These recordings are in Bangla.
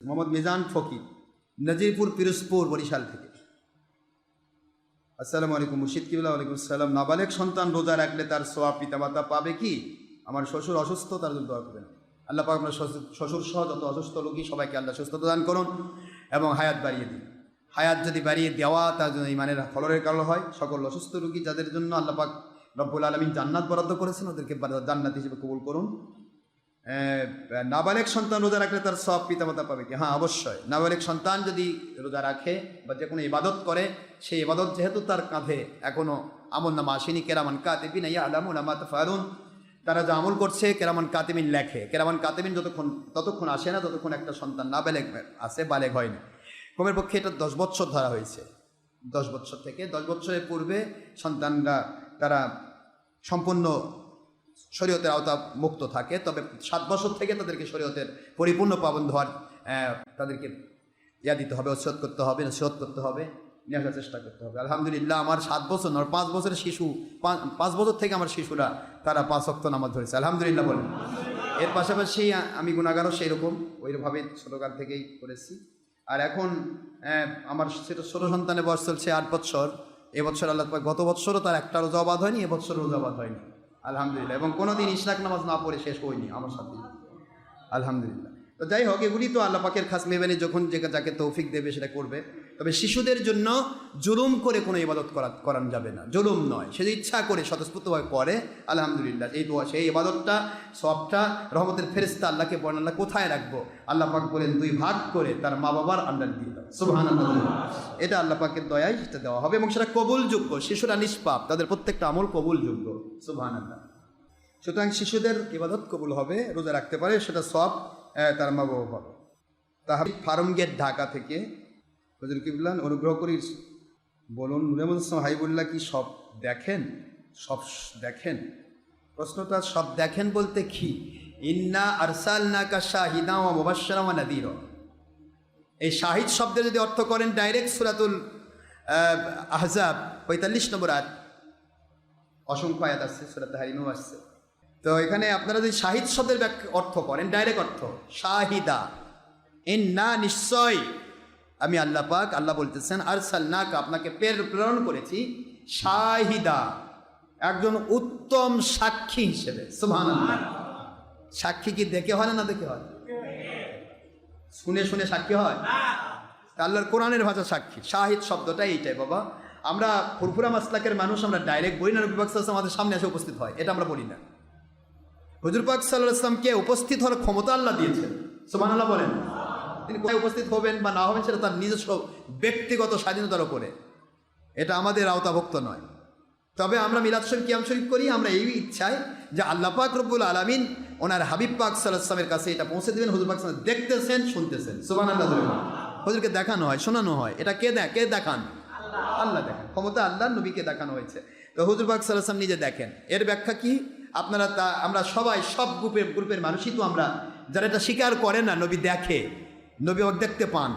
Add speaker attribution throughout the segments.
Speaker 1: মোহাম্মদ মিজান ফকির, নজিরপুর পিরোজপুর, বরিশাল থেকে। আসসালামু আলাইকুম, মুর্শিদ কিবুল্লাহ ওয়ালাইকুম আসসালাম। নাবালেক সন্তান রোজা রাখলে তার সোয়াব পিতামাতা পাবে কি? আমার শ্বশুর অসুস্থ, তার জন্য দোয়া করবেন। আল্লাহ পাক আপনার শ্বশুর সহ যত অসুস্থ লোকই সবাইকে আল্লাহ সুস্থতা দান করুন এবং হায়াত বাড়িয়ে দিন। হায়াত যদি বাড়িয়ে দেওয়া, তার জন্য ইমানের ফলরের কারণ হয়। সকল অসুস্থ রোগী যাদের জন্য আল্লাহ পাক রব্বুল আলমিন জান্নাত বরাদ্দ করেছেন, ওদেরকে জান্নাত হিসেবে কবুল করুন। নাবালেক সন্তান রোজা রাখলে তার সব পিতামাতা পাবে কি? হ্যাঁ অবশ্যই। নাবালেক সন্তান যদি রোজা রাখে বা যে কোনো ইবাদত করে, সেই ইবাদত যেহেতু তার কাঁধে এখনও আমল নামা আসেনি। কেরামান কাতেবিন ইয়া আলামুল আমাত ফারুন তারা যা আমল করছে, কেরামান কাতেমিন লেখে। কেরামান কাতেমিন যতক্ষণ, ততক্ষণ আসে না, ততক্ষণ একটা সন্তান নাবালেক আসে বালেক হয়নি কমের পক্ষে এটা দশ বছর ধরা হয়েছে। দশ বছর থেকে দশ বছরের পূর্বে সন্তানরা, তারা সম্পূর্ণ শরীয়তের আওতা মুক্ত থাকে। তবে সাত বছর থেকে তাদেরকে শরীয়তের পরিপূর্ণ পাবন্ধ হওয়ার তাদেরকে ইয়া দিতে হবে, ওসিয়ত করতে হবে, নসিহত করতে হবে, নিয়ে আসার চেষ্টা করতে হবে। আলহামদুলিল্লাহ, আমার সাত বছর নয়, পাঁচ বছরের শিশু, পাঁচ- বছর থেকে আমার শিশুরা তারা পাঁচ অক্ত নামাজ ধরেছে। আলহামদুলিল্লাহ বলেন। এর পাশাপাশি আমি গুণাগারও সেই রকম ওইভাবে ছোটোকাল থেকেই করেছি। আর এখন আমার সেটা ছোটো সন্তানের বয়স চলছে আট বছর এবছর আল্লাহ গত বছরও তার একটা রোজাবাদ হয়নি এবছর রোজাবাদ হয়নি। আলহামদুলিল্লাহ। এবং কোনোদিন ইশরাক নামাজ না পড়ে শেষ হয়নি আমার সাথে। আলহামদুলিল্লাহ। তো যাই হোক, এগুলি তো আল্লাহ পাকের খাস মেবেনে যখন যে যাকে তৌফিক দেবে সেটা করবে। তবে শিশুদের জন্য জুলুম করে কোনো ইবাদত করা করান যাবে না। জুলুম নয়। সে যে ইচ্ছা করে, স্বতঃস্ফূর্তভাবে করে, আলহামদুলিল্লাহ। এই দোয়া, সেই ইবাদতটা, সবটা রহমতের ফেরিস্তা আল্লাহকে বর্ণনা কোথায় রাখব? আল্লাহ পাক বলেন, দুই ভাগ করে তার মা বাবার আন্ডার দিয়ে দাও। সুবহানাল্লাহ। এটা আল্লাহ পাকের দয়ায় সেটা দেওয়া হবে এবং সেটা কবুলযোগ্য। শিশুরা নিষ্পাপ, তাদের প্রত্যেকটা আমল কবুলযোগ্য। সুবহানাল্লাহ। সুতরাং শিশুদের ইবাদত কবুল হবে রোজা রাখতে পারে সেটা সব তার মা বাবা পাবে তাহলে ফার্ম গেট ঢাকা থেকে হজুর কিবলান অনুগ্রহ করি বলুন নুরেমুল ইসলাম হাইবুল্লাহ কি সব দেখেন? সব দেখেন? প্রশ্নটা সব দেখেন বলতে কি? ইন্না আরসাল নাকা শাহিদা ও ওয়া নাদিরা। এই শাহিদ শব্দের যদি অর্থ করেন ডাইরেক্ট সুরাতুল আহ, আহজাব পঁয়তাল্লিশ নম্বর আয়াত। অসংখ্য আয়াত আসছে সুরাত হারিমেও আসছে তো এখানে আপনারা যদি শাহিদ শব্দের ব্যাখ্যা অর্থ করেন ডাইরেক্ট অর্থ শাহিদা। এন না নিশ্চয় আমি আল্লাহ পাক আল্লাহ বলতেছেন আর সাল্লাক আপনাকে প্রের- প্রেরণ করেছি শাহিদা। একজন উত্তম সাক্ষী হিসেবে সুবহানাল্লাহ। সাক্ষী কি দেখে হয় না না দেখে হয়? শুনে শুনে সাক্ষী হয়? আল্লাহর কোরআনের ভাষা সাক্ষী শাহিদ শব্দটা এইটাই বাবা। আমরা ফুরফুরা মাসলাকের মানুষ, আমরা ডাইরেক্ট পাক সাল্লাল্লাহু আমাদের সামনে এসে উপস্থিত হয়। এটা আমরা বলি না। হুজুর পাক সাল্লাহ ইসলামকে উপস্থিত হওয়ার ক্ষমতা আল্লাহ দিয়েছেন। সুমান আল্লাহ বলেন। তিনি কোথায় উপস্থিত হবেন বা না হবেন সেটা তার নিজস্ব ব্যক্তিগত স্বাধীনতার ওপরে এটা আমাদের আওতাভুক্ত নয়। তবে আমরা মিলাদ শরীফ, কিয়াম শরীফ করি, আমরা এই ইচ্ছায় যে আল্লাহ পাক রব্বুল আলমিন ওনার হাবিব পাক সাল্লাহ ইসলামের কাছে এটা পৌঁছে দেবেন, হুজুর পাক দেখতেছেন, শুনতেছেন। সুবান আল্লাহ। হুজুরকে দেখানো হয়, শোনানো হয়। এটা কে দেখ, কে দেখান? আল্লাহ। দেখেন ক্ষমতা আল্লাহ নবীকে দেখানো হয়েছে। তো হুজুর পাক সাল্লাহ ইসলাম নিজে দেখেন। এর ব্যাখ্যা কি? আপনারা তা আমরা সবাই সব গ্রুপের গ্রুপের মানুষই তো আমরা। যারা এটা স্বীকার করে না নবী দেখে নবী দেখতে পান।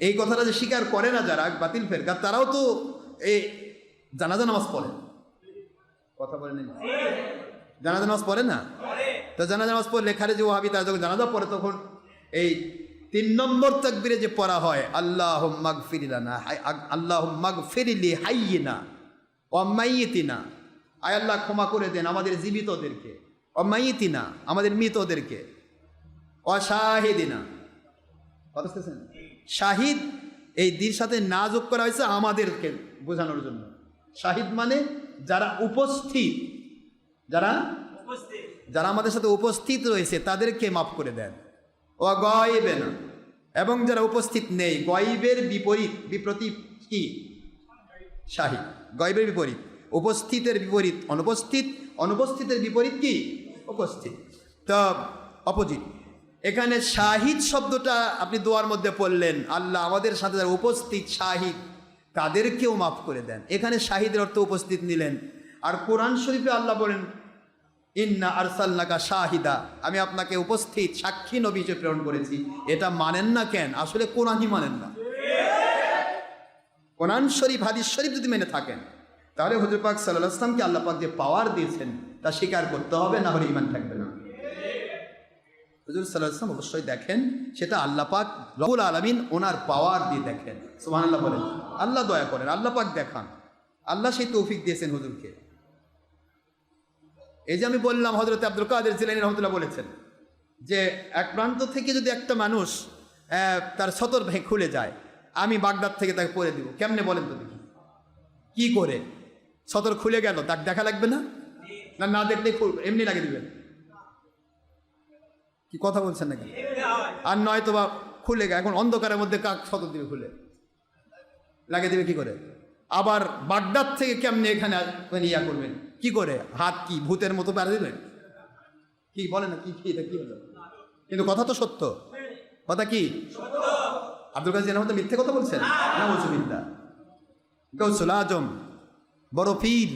Speaker 1: এই কথাটা যে স্বীকার করে না যারা বাতিল ফেরকা তারাও তো এই জানাজা নামাজ পড়ে। কথা বলে নেই? জানাজা নামাজ পড়ে না? তো জানাজা নামাজ পড়লে লেখারে যে ওহাবি তারা যখন জানাজা পড়ে তখন এই তিন নম্বর তাকবিরে যে পড়া হয় আল্লাহ মাগ ফিরিলানা আল্লাহ মাগ ফিরিলি হাইয়িনা অমাইতিনা আয় আল্লাহ ক্ষমা করে দেন আমাদের জীবিতদেরকে। অমাইতিনা আমাদের মৃতদেরকে। অশাহিদিনা কথা বুঝতেছেন? শাহিদ এই দির সাথে না যোগ করা হয়েছে আমাদেরকে বোঝানোর জন্য। শাহিদ মানে যারা উপস্থিত যারা যারা আমাদের সাথে উপস্থিত রয়েছে তাদেরকে মাফ করে দেন। ও গয়েবে না এবং যারা উপস্থিত নেই গয়েবের বিপরীত বিপ্রতি কি? শাহিদ গয়েবের বিপরীত। উপস্থিতের বিপরীত অনুপস্থিত, অনুপস্থিতের বিপরীত কি? উপস্থিত। তো, অপোজিট। এখানে শাহিদ শব্দটা আপনি দোয়ার মধ্যে পড়লেন। আল্লাহ আমাদের সাথে যারা উপস্থিত শাহিদ, তাদেরকেও মাফ করে দেন। এখানে শাহিদের অর্থ উপস্থিত নিলেন। আর কোরআন শরীফে আল্লাহ বলেন ইন্না আরসাল্লাকা শাহিদা আমি আপনাকে উপস্থিত সাক্ষী নবী হিসেবে প্রেরণ করেছি। এটা মানেন না কেন? আসলে কোরআনই মানেন না। কোরআন শরীফ, হাদিস শরীফ যদি মেনে থাকেন, তাহলে হুজুর পাক সাল্লাহ আসলামকে আল্লাহ পাক যে পাওয়ার দিয়েছেন, তা স্বীকার করতে হবে, না হলে ইমান থাকবে না। হুজুর সাল্লাহ ইসলাম অবশ্যই দেখেন, সেটা আল্লাহ পাক রবুল আলমিন ওনার পাওয়ার দিয়ে দেখেন। সুমান আল্লাহ বলেন। আল্লাহ দয়া করেন, আল্লাহ পাক দেখান। আল্লাহ সেই তৌফিক দিয়েছেন হুজুরকে। এই যে আমি বললাম হজরত আব্দুল কাদের জিলানি রহমতুল্লাহ বলেছেন যে এক প্রান্ত থেকে যদি একটা মানুষ তার সতর ভেঙে খুলে যায়, আমি বাগদাদ থেকে তাকে পরে দিব। কেমনে বলেন তো দেখি। কি করে? সতর খুলে গেল, তার দেখা লাগবে না? না না দেখলে এমনি লাগিয়ে দিবেন। কি কথা বলছেন নাকি? আর নয়তো বা খুলে গে এখন অন্ধকারের মধ্যে কাক সতর দিবে খুলে? লাগিয়ে দেবে কি করে? আবার বাগদাদ থেকে কেমনে এখানে মানে ইয়া করবেন? কি করে? হাত কি, ভূতের মতো বেড়া দিলেন কি, বলে না কি কি, এটা কি হলো? কিন্তু কথা তো সত্য। কথা কি? আব্দুল কাজী রহমত মিথ্যে কথা বলছেন? না, বলছে মিথ্যা। গৌসুল আজম, বড় পীর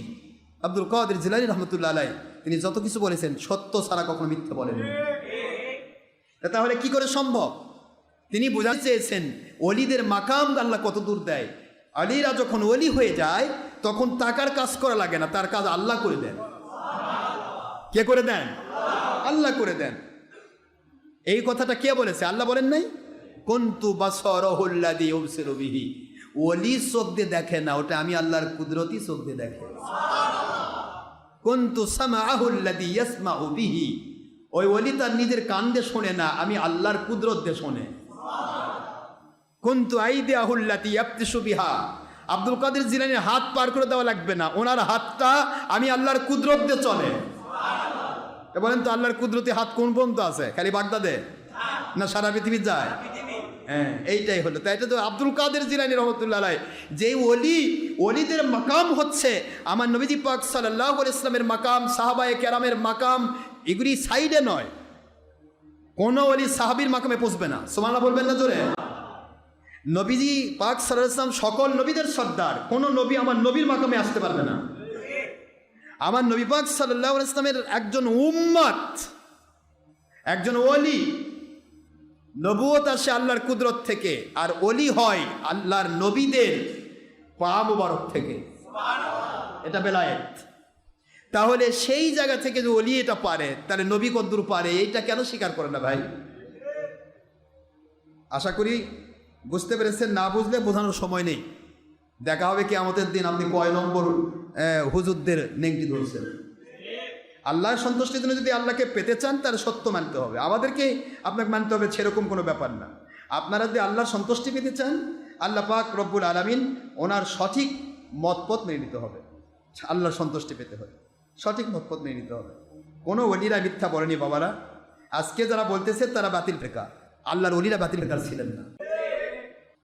Speaker 1: আব্দুল কাদের জিলানি রহমতুল্লাহ আলাই তিনি যত কিছু বলেছেন, সত্য ছাড়া কখনো মিথ্যে বলেন তাহলে কি করে সম্ভব? তিনি বোঝাতে চেয়েছেন অলিদের মাকাম আল্লাহ কত দূর দেয়। আলীরা যখন অলি হয়ে যায় তখন টাকার কাজ করা লাগে না, তার কাজ আল্লাহ করে দেন। কে করে দেন? আল্লাহ করে দেন। এই কথাটা কে বলেছে? আল্লাহ বলেন নাই? কন্তু বা বাসরহুল্লাদি বিহি। ওলি চোখ দিয়ে দেখে না, ওটা আমি আল্লাহর কুদরতি চোখ দিয়ে দেখে। কন্তু সামাহুল্লাদি ইয়াসমাউ বিহি। ওই ওলি তার নিজের কান দিয়ে শোনে না, আমি আল্লাহর কুদরত দিয়ে শোনে। কন্তু আইদে আহুল্লাতি ইয়াপ্তিসু বিহা। আব্দুল কাদের জিলানির হাত পার করে দেওয়া লাগবে না। ওনার হাতটা আমি আল্লাহর কুদরত দিয়ে চলে। বলেন তো, আল্লাহর কুদরতি হাত কোন পর্যন্ত আছে? খালি বাগদাদে? না সারা পৃথিবী যায়? হ্যাঁ এইটাই হলো। তাই এটা তো আব্দুল কাদের জিলানি রহমতুল্লাহ যে ওলি, ওলিদের মাকাম হচ্ছে, আমার নবীজি পাক সাল্লাহ ইসলামের মাকাম, সাহাবায়ে কেরামের মাকাম, এগুলি সাইডে নয়। কোনো ওলি সাহাবির মাকামে পৌঁছবে না। সোমানা বলবেন না জোরে? নবীজি পাক সাল্লাহ ইসলাম সকল নবীদের সর্দার। কোনো নবী আমার নবীর মাকামে আসতে পারবে না। আমার নবী পাক সাল্লাহ ইসলামের একজন উম্মত, একজন ওলি। নবুয়ত আসে আল্লাহর কুদরত থেকে, আর অলি হয় আল্লাহর নবীদের পা মুবারক থেকে। এটা বেলায়েত। তাহলে সেই জায়গা থেকে যে অলি এটা পারে, তাহলে নবী কদ্দুর পারে, এইটা কেন স্বীকার করে না ভাই? আশা করি বুঝতে পেরেছেন? না বুঝলে বোঝানোর সময় নেই। দেখা হবে কি আমাদের দিন আপনি কয় নম্বর হুজুরদের নেংটি ধরছেন। আল্লাহর সন্তুষ্টির জন্য যদি আল্লাহকে পেতে চান তার সত্য মানতে হবে। আমাদেরকে আপনাকে মানতে হবে, সেরকম কোনো ব্যাপার না। আপনারা যদি আল্লাহর সন্তুষ্টি পেতে চান, আল্লাহ পাক রব্বুল আলমিন ওনার সঠিক মতপথ মেনে নিতে হবে। আল্লাহর সন্তুষ্টি পেতে হবে। সঠিক মতপথ মেনে নিতে হবে। কোনো অলিরা মিথ্যা বলেনি বাবারা। আজকে যারা বলতেছে, তারা বাতিল ফেকা আল্লাহর অলিরা বাতিল ফেকার ছিলেন না।